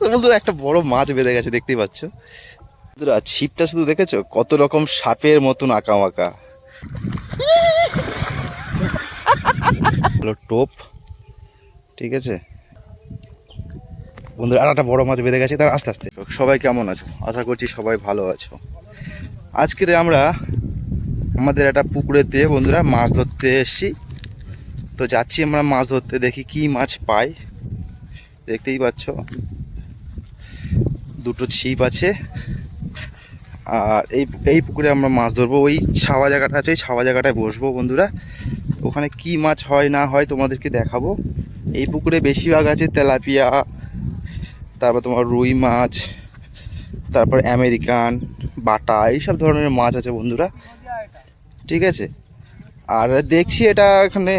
বন্ধুরা, একটা বড় মাছ বেঁধে গেছে, দেখতেই পাচ্ছ। বন্ধুরা, ছিপটা শুধু দেখেছ? কত রকম সাপের মতন আঁকা মাকা হলো টোপ, ঠিক আছে? বন্ধুরা, আর একটা বড় মাছ বেঁধে গেছে, তার আস্তে আস্তে। সবাই কেমন আছো? আশা করছি সবাই ভালো আছো। আজকের আমরা আমাদের একটা পুকুরেতে বন্ধুরা, মাছ ধরতে এসেছি। তো যাচ্ছি আমরা মাছ ধরতে, দেখি কি মাছ পাই। দেখতেই পাচ্ছ। দুটো ছিপ আছে। আর এই এই পুকুরে আমরা মাছ ধরবো। ওই ছাওয়া জায়গাটা আছে, ওই ছাওয়া জায়গাটায় বসবো বন্ধুরা। ওখানে কি মাছ হয়, না হয় তোমাদেরকে দেখাবো। এই পুকুরে বেশিরভাগ আছে তেলাপিয়া, তারপর তোমার রুই মাছ, তারপর আমেরিকান, বাটা, এইসব ধরনের মাছ আছে বন্ধুরা। ঠিক আছে? আর দেখছি এটা এখানে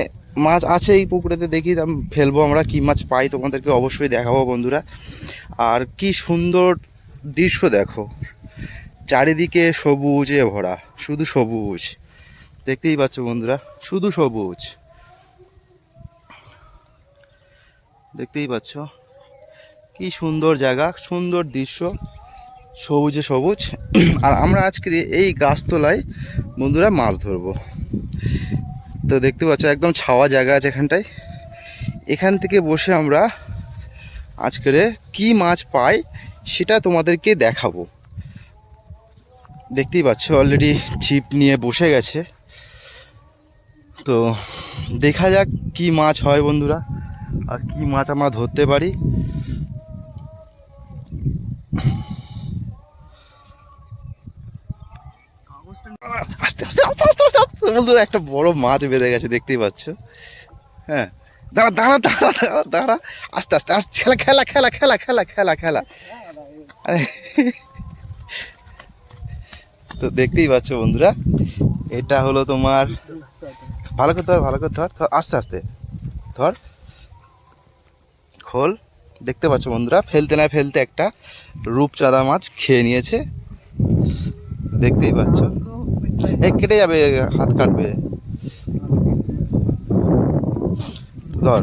মাছ আছে এই পুকুরেতে, দেখি ফেলব আমরা কি মাছ পাই, তোমাদেরকে অবশ্যই দেখাবো বন্ধুরা। আর কি সুন্দর দৃশ্য দেখো, চারিদিকে সবুজে ভরা, শুধু সবুজ। দেখতেই পাচ্ছ বন্ধুরা, শুধু সবুজ। দেখতেই পাচ্ছ, কি সুন্দর জায়গা, সুন্দর দৃশ্য, সবুজে সবুজ। আর আমরা আজকে এই গাছতলায় বন্ধুরা মাছ ধরবো। তো দেখতে পাচ্ছ, একদম ছাওয়া জায়গা আছে এখানটায়। এখান থেকে বসে আমরা আজকের কি মাছ পাই সেটা তোমাদেরকে দেখাবো। দেখতেই পাচ্ছ অলরেডি ছিপ নিয়ে বসে গেছে। তো দেখা যাক কি মাছ হয় বন্ধুরা, আর কি মাছ আমরা ধরতে পারি। আস্তে আস্তে আস্তে আস্তে আস্তে আস্তে। বন্ধুরা একটা বড় মাছ বেঁধে গেছে দেখতেই পাচ্ছ। হ্যাঁ দাঁড়া দাঁড়া দাঁড়া দাঁড়া দাঁড়া। আস্তে আস্তে আস্তে খেলা খেলা খেলা খেলা খেলা খেলা খেলা। তো দেখতেই পাচ্ছ বন্ধুরা এটা হলো তোমার ভালো করে ধর ভালো করে ধর, আস্তে আস্তে। ধর। খোল। দেখতে পাচ্ছ বন্ধুরা ফেলতে না ফেলতে একটা রূপচাঁদা মাছ খেয়ে নিয়েছে। দেখতেই পাচ্ছ। কেটে যাবে, হাত কাটবে। ধর।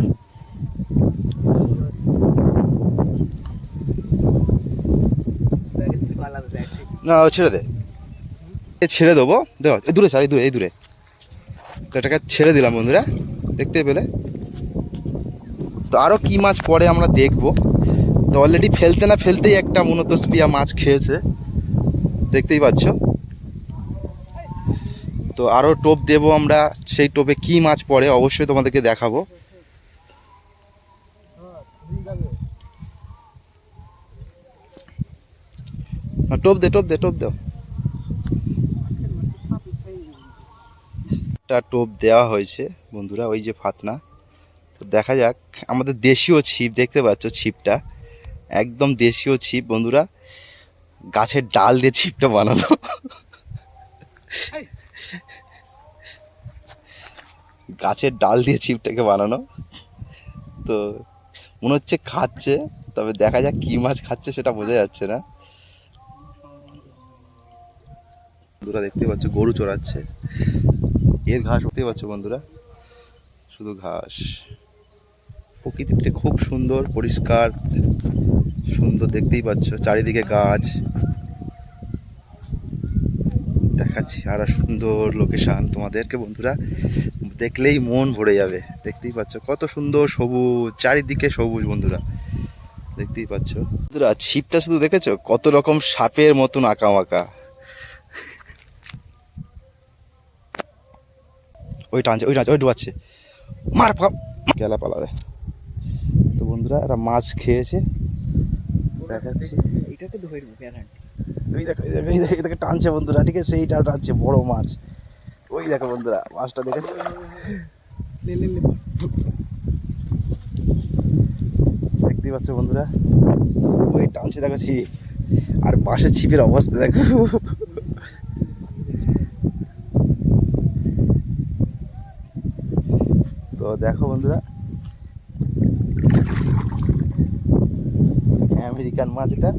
না ছেড়ে দে। এ ছেড়ে দেবো। দেখ দূরে এই দূরে এই দূরে। তো এটাকে ছেড়ে দিলাম, বন্ধুরা। দেখতে পেলে? তো আরও কি মাছ পরে আমরা দেখব। তো অলরেডি ফেলতে না ফেলতেই একটা মূলত স্পিয়া মাছ খেয়েছে। দেখতেই পাচ্ছ? তো আরও টোপ দেবো আমরা, সেই টোপে কি মাছ পড়ে অবশ্যই তোমাদেরকে দেখাবো। টোপ দে টোপ দে, টোপ দাও। একটা টোপ দেওয়া হয়েছে বন্ধুরা, ওই যে ফাতনা। তো দেখা যাক, আমাদের দেশীয় ছিপ, দেখতে পাচ্ছ ছিপটা। একদম দেশীয় ছিপ বন্ধুরা, গাছের ডাল দিয়ে ছিপটা বানানো। গাছের ডাল দিয়ে ছিপটাকে বানানো। তো মনে হচ্ছে খাচ্ছে, তবে দেখা যাক কি মাছ খাচ্ছে সেটা বোঝা যাচ্ছে না। বন্ধুরা দেখতে পাচ্ছ, গরু চড়াচ্ছে। এর ঘাস দেখতে পাচ্ছ বন্ধুরা? শুধু ঘাস। প্রকৃতিটা খুব সুন্দর, পরিষ্কার, সুন্দর দেখতেই পাচ্ছ। চারিদিকে গাছ। দেখাচ্ছি। আর সুন্দর লোকেশন তোমাদেরকে বন্ধুরা। দেখলেই মন ভরে যাবে। দেখতেই পাচ্ছ, কত সুন্দর সবুজ, চারিদিকে সবুজ বন্ধুরা। দেখতেই পাচ্ছ। বন্ধুরা, ছিপটা শুধু দেখেছ? কত রকম সাপের মতন আঁকা মাকা ওই টানছে ওই টানছে, ওই ডুবাচ্ছে। মার গেলা পালাবে তো বন্ধুরা একটা মাছ খেয়েছে। দেখাচ্ছি। এটাকে ধরবো গ্যারান্টি ওই দেখো এই দেখো এই দেখো, এই দেখো টানছে বন্ধুরা ঠিক আছে? সেইটা টানছে বড় মাছ। ওই দেখো বন্ধুরা মাছটা দেখেছে? লে লে লে দেখতেই পাচ্ছ বন্ধুরা? ওই টানছে দেখো ছিপ আর পাশে ছিপের অবস্থা দেখো। তো দেখো বন্ধুরা। আমেরিকান মাছ এটা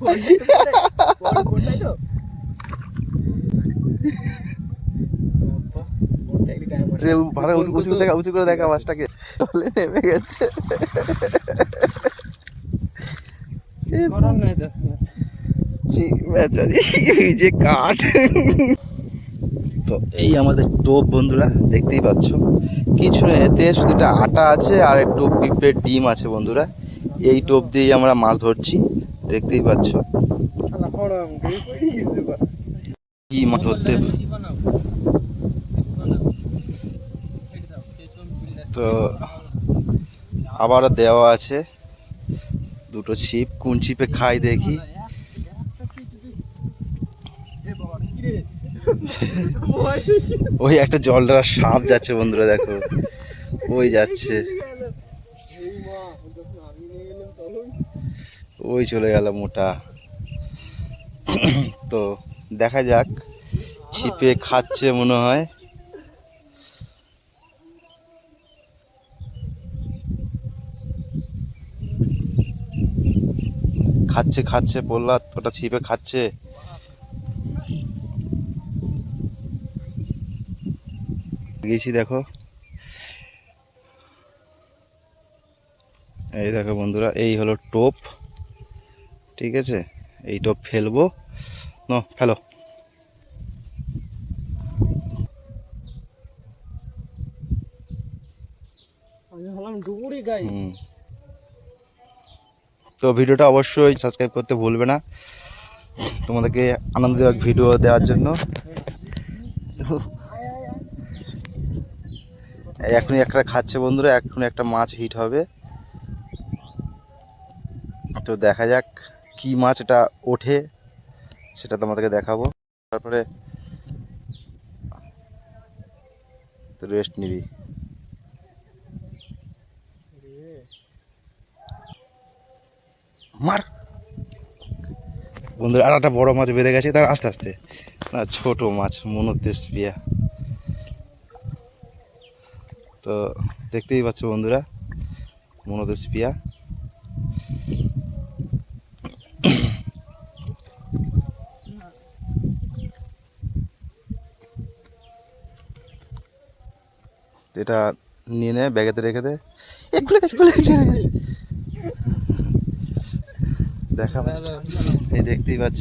বড় কোনটাই তো বাবা, কোনটা একটু গায়ে মারে। রে, উঁচু দেখা উঁচু করে দেখা নেমে গেছে। ভিজে কাঠ। তো এই আমাদের টোপ বন্ধুরা দেখতেই পাচ্ছ। কিছু না এতে শুধু একটা আটা আছে আর একটু পিঁপড়ের ডিম আছে বন্ধুরা। এই টোপ দিয়েই আমরা মাছ ধরছি দেখতেই পাচ্ছ। কি মাছ ধরতে তো আবার দেওয়া আছে। দুটো ছিপ, কোন ছিপে খাই দেখি। ওই একটা জলডার সাপ যাচ্ছে বন্ধুরা, দেখো। ওই যাচ্ছে। ওই চলে গেল মোটা। তো দেখা যাক, ছিপে খাচ্ছে মনে হয়। খাচ্ছে খাচ্ছে বললা ওটা ছিপে খাচ্ছে। গেছি দেখো। এই দেখো বন্ধুরা এই হলো টোপ ঠিক আছে? এই টোপ ফেলব। ন ফেলো। আমি হলাম ডুবুরি গাই। তো ভিডিওটা অবশ্যই সাবস্ক্রাইব করতে ভুলবে না। তোমাদেরকে আনন্দদায়ক ভিডিও দেওয়ার জন্য। এখনই একটা খাচ্ছে বন্ধুরা এখন একটা মাছ হিট হবে। তো দেখা যাক কি মাছ এটা ওঠে, সেটা তোমাদেরকে দেখাবো। তারপরে রেস্ট নিবি। মার। বন্ধুরা, আর একটা বড় মাছ বেঁধে গেছে, তার আস্তে আস্তে। না, ছোট মাছ মনোদেশ পিয়া তো, দেখতেই পাচ্ছ বন্ধুরা মনোদেশ পিয়া এটা নিয়ে নে, ব্যাগেতে রেখে দে। এ খুলে গেছে খুলে গেছে। দেখা পাচ্ছ এই দেখতেই পাচ্ছ